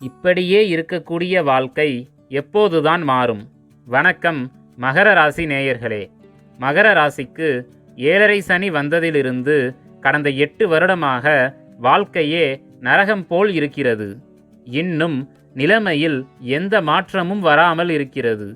இப்படியே இருக்கக்கூடிய வாழ்க்கை எப்போதுதான் மாறும். வணக்கம் மகர ராசி நேயர்களே. மகர ராசிக்கு ஏழரை சனி வந்ததிலிருந்து கடந்த எட்டு வருடமாக வாழ்க்கையே நரகம் போல் இருக்கிறது. இன்னும் நிலைமையில் எந்த மாற்றமும் வராமல் இருக்கிறது.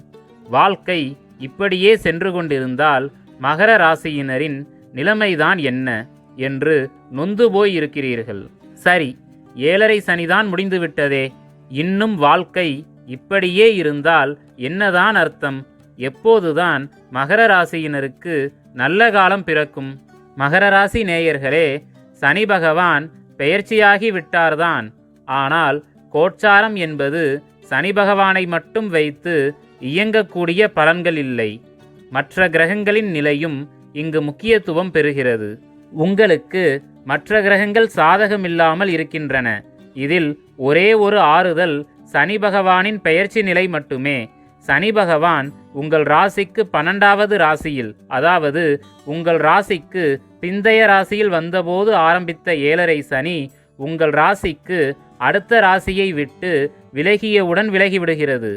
வாழ்க்கை இப்படியே சென்று கொண்டிருந்தால் மகர ராசியினரின் நிலைமைதான் என்ன என்று நொந்து போய் இருக்கிறீர்கள். சரி ஏழரை சனிதான் முடிந்துவிட்டதே. இன்னும் வாழ்க்கை இப்படியே இருந்தால் என்னதான் அர்த்தம்? எப்போதுதான் மகர ராசியினருக்கு நல்ல காலம் பிறக்கும். மகர ராசி நேயர்களே சனி பகவான் பெயர்ச்சியாகி விட்டார்தான். ஆனால் கோட்சாரம் என்பது சனி பகவானை மட்டும் வைத்து இயங்கக்கூடிய பலன்கள் இல்லை. மற்ற கிரகங்களின் நிலையும் இங்கு முக்கியத்துவம் பெறுகிறது. உங்களுக்கு மற்ற கிரகங்கள் சாதகமில்லாமல் இருக்கின்றன. இதில் ஒரே ஒரு ஆறுதல் சனி பகவானின் பெயர்ச்சி நிலை மட்டுமே. சனி பகவான் உங்கள் ராசிக்கு பன்னெண்டாவது ராசியில் அதாவது உங்கள் ராசிக்கு பிந்தைய ராசியில் வந்தபோது ஆரம்பித்த ஏழரை சனி உங்கள் ராசிக்கு அடுத்த ராசியை விட்டு விலகியவுடன் விலகிவிடுகிறது.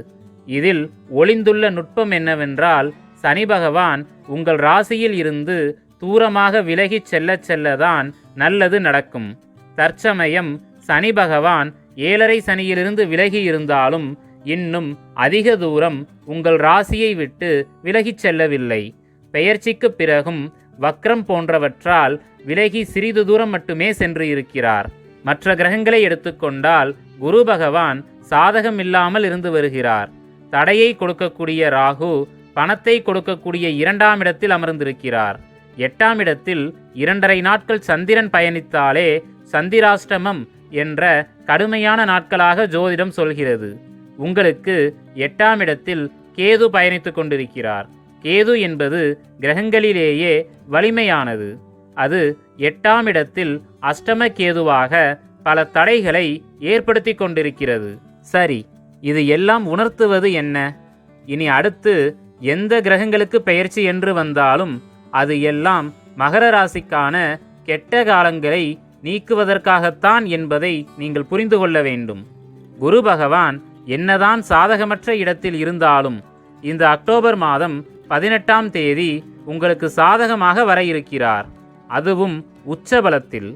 இதில் ஒளிந்துள்ள நுட்பம் என்னவென்றால் சனி பகவான் உங்கள் ராசியில் இருந்து தூரமாக விலகிச் செல்லச் செல்லதான் நல்லது நடக்கும். தற்சமயம் சனி பகவான் ஏழரை சனியிலிருந்து விலகி இருந்தாலும் இன்னும் அதிக தூரம் உங்கள் ராசியை விட்டு விலகிச் செல்லவில்லை. பெயர்ச்சிக்கு பிறகும் வக்ரம் போன்றவற்றால் விலகி சிறிது தூரம் மட்டுமே சென்று இருக்கிறார். மற்ற கிரகங்களை எடுத்துக்கொண்டால் குரு பகவான் சாதகம் இல்லாமல் இருந்து வருகிறார். தடையை கொடுக்கக்கூடிய ராகு பணத்தை கொடுக்கக்கூடிய இரண்டாம் இடத்தில் அமர்ந்திருக்கிறார். எட்டாம் இடத்தில் இரண்டரை நாட்கள் சந்திரன் பயணித்தாலே சந்திராஷ்டமம் என்ற கடுமையான நாட்களாக ஜோதிடம் சொல்கிறது. உங்களுக்கு எட்டாம் இடத்தில் கேது பயணித்து கொண்டிருக்கிறார். கேது என்பது கிரகங்களிலேயே வலிமையானது. அது எட்டாம் இடத்தில் அஷ்டம கேதுவாக பல தடைகளை ஏற்படுத்தி கொண்டிருக்கிறது. சரி இது எல்லாம் உணர்த்துவது என்ன? இனி அடுத்து எந்த கிரகங்களுக்கு பெயர்ச்சி என்று வந்தாலும் அது எல்லாம் மகர ராசிக்கான கெட்ட காலங்களை நீக்குவதற்காகத்தான் என்பதை நீங்கள் புரிந்து கொள்ள வேண்டும். குரு பகவான் என்னதான் சாதகமற்ற இடத்தில் இருந்தாலும் இந்த அக்டோபர் மாதம் பதினெட்டாம் தேதி உங்களுக்கு சாதகமாக வர இருக்கிறார். அதுவும் உச்சபலத்தில்.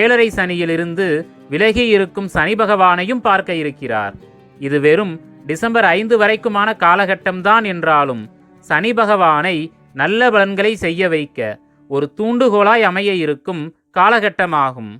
ஏழரை சனியிலிருந்து விலகி இருக்கும் சனி பகவானையும் பார்க்க இருக்கிறார். இது வெறும் டிசம்பர் ஐந்து வரைக்குமான காலகட்டம்தான் என்றாலும் சனி பகவானை நல்ல பலன்களை செய்ய வைக்க ஒரு தூண்டுகோலாய் அமைய இருக்கும் காலகட்டமாகும்.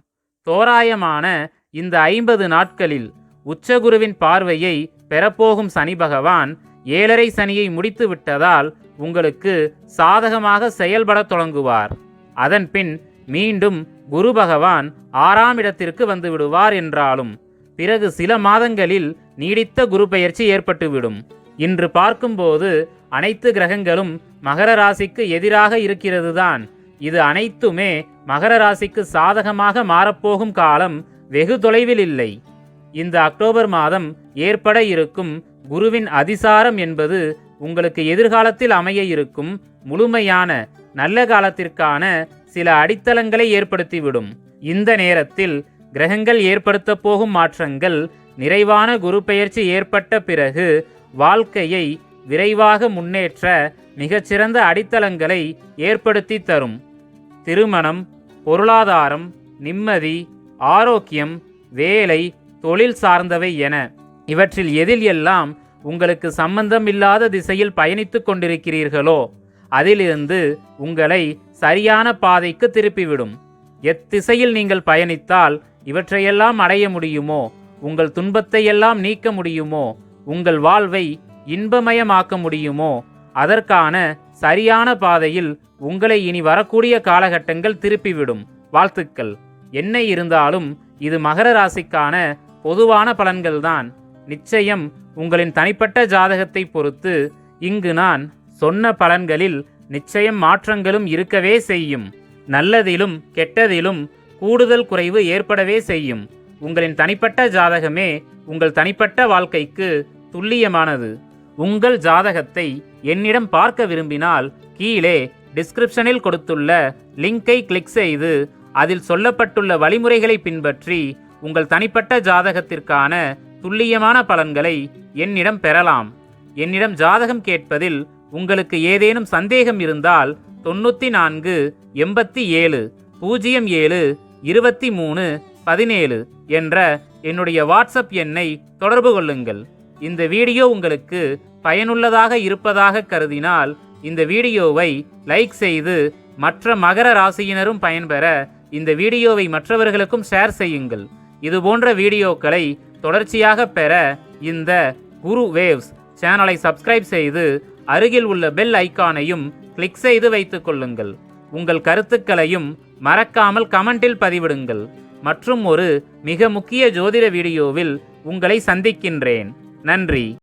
தோராயமான இந்த ஐம்பது நாட்களில் உச்சகுருவின் பார்வையை பெறப்போகும் சனி பகவான் ஏழரை சனியை முடித்து விட்டதால் உங்களுக்கு சாதகமாக செயல்படத் தொடங்குவார். அதன்பின் மீண்டும் குரு பகவான் ஆறாம் இடத்திற்கு வந்து விடுவார் என்றாலும் பிறகு சில மாதங்களில் நீடித்த குரு பயிற்சி ஏற்பட்டுவிடும். இன்று பார்க்கும்போது அனைத்து கிரகங்களும் மகர ராசிக்கு எதிராக இருக்கிறதுதான். இது அனைத்துமே மகர ராசிக்கு சாதகமாக மாறப்போகும் காலம் வெகு தொலைவில் இல்லை. இந்த அக்டோபர் மாதம் ஏற்பட இருக்கும் குருவின் அதிசாரம் என்பது உங்களுக்கு எதிர்காலத்தில் அமைய இருக்கும் முழுமையான நல்ல காலத்திற்கான சில அடித்தளங்களை ஏற்படுத்திவிடும். இந்த நேரத்தில் கிரகங்கள் ஏற்படுத்தப் போகும் மாற்றங்கள் நிறைவான குரு பெயர்ச்சி ஏற்பட்ட பிறகு வாழ்க்கையை விரைவாக முன்னேற்ற மிகச்சிறந்த அடித்தளங்களை ஏற்படுத்தி தரும். திருமணம் பொருளாதாரம் நிம்மதி ஆரோக்கியம் வேலை தொழில் சார்ந்தவை என இவற்றில் எதில் எல்லாம் உங்களுக்கு சம்பந்தமில்லாத திசையில் பயணித்து கொண்டிருக்கிறீர்களோ அதிலிருந்து உங்களை சரியான பாதைக்கு திருப்பிவிடும். எத்திசையில் நீங்கள் பயணித்தால் இவற்றையெல்லாம் அடைய முடியுமோ? உங்கள் துன்பத்தையெல்லாம் நீக்க முடியுமோ? உங்கள் வாழ்வை இன்பமயமாக்க முடியுமோ? அதற்கான சரியான பாதையில் உங்களை இனி வரக்கூடிய காலகட்டங்கள் திருப்பிவிடும். வாழ்த்துக்கள். என்ன இருந்தாலும் இது மகர ராசிக்கான பொதுவான பலன்கள்தான். நிச்சயம் உங்களின் தனிப்பட்ட ஜாதகத்தை பொறுத்து இங்கு நான் சொன்ன பலன்களில் நிச்சயம் மாற்றங்களும் இருக்கவே செய்யும். நல்லதிலும் கெட்டதிலும் கூடுதல் குறைவு ஏற்படவே செய்யும். உங்களின் தனிப்பட்ட ஜாதகமே உங்கள் தனிப்பட்ட வாழ்க்கைக்கு துல்லியமானது. உங்கள் ஜாதகத்தை என்னிடம் பார்க்க விரும்பினால் கீழே டிஸ்கிரிப்ஷனில் கொடுத்துள்ள லிங்கை கிளிக் செய்து அதில் சொல்லப்பட்டுள்ள வழிமுறைகளை பின்பற்றி உங்கள் தனிப்பட்ட ஜாதகத்திற்கான துல்லியமான பலன்களை என்னிடம் பெறலாம். என்னிடம் ஜாதகம் கேட்பதில் உங்களுக்கு ஏதேனும் சந்தேகம் இருந்தால் தொண்ணூற்றி நான்கு எண்பத்தி ஏழு பூஜ்ஜியம் ஏழு இருபத்தி மூணு பதினேழு என்ற என்னுடைய வாட்ஸ்அப் எண்ணை தொடர்பு கொள்ளுங்கள். இந்த வீடியோ உங்களுக்கு பயனுள்ளதாக இருப்பதாக கருதினால் இந்த வீடியோவை லைக் செய்து மற்ற மகர ராசியினரும் பயன்பெற இந்த வீடியோவை மற்றவர்களுக்கும் ஷேர் செய்யுங்கள். இது போன்ற வீடியோக்களை தொடர்ச்சியாக பெற இந்த குரு வேவ்ஸ் சேனலை சப்ஸ்கிரைப் செய்து அருகில் உள்ள பெல் ஐகானையும் கிளிக் செய்து வைத்துக் கொள்ளுங்கள். உங்கள் கருத்துக்களையும் மறக்காமல் கமெண்டில் பதிவிடுங்கள். மற்றும் ஒரு மிக முக்கிய ஜோதிட வீடியோவில் உங்களை சந்திக்கின்றேன். நன்றி.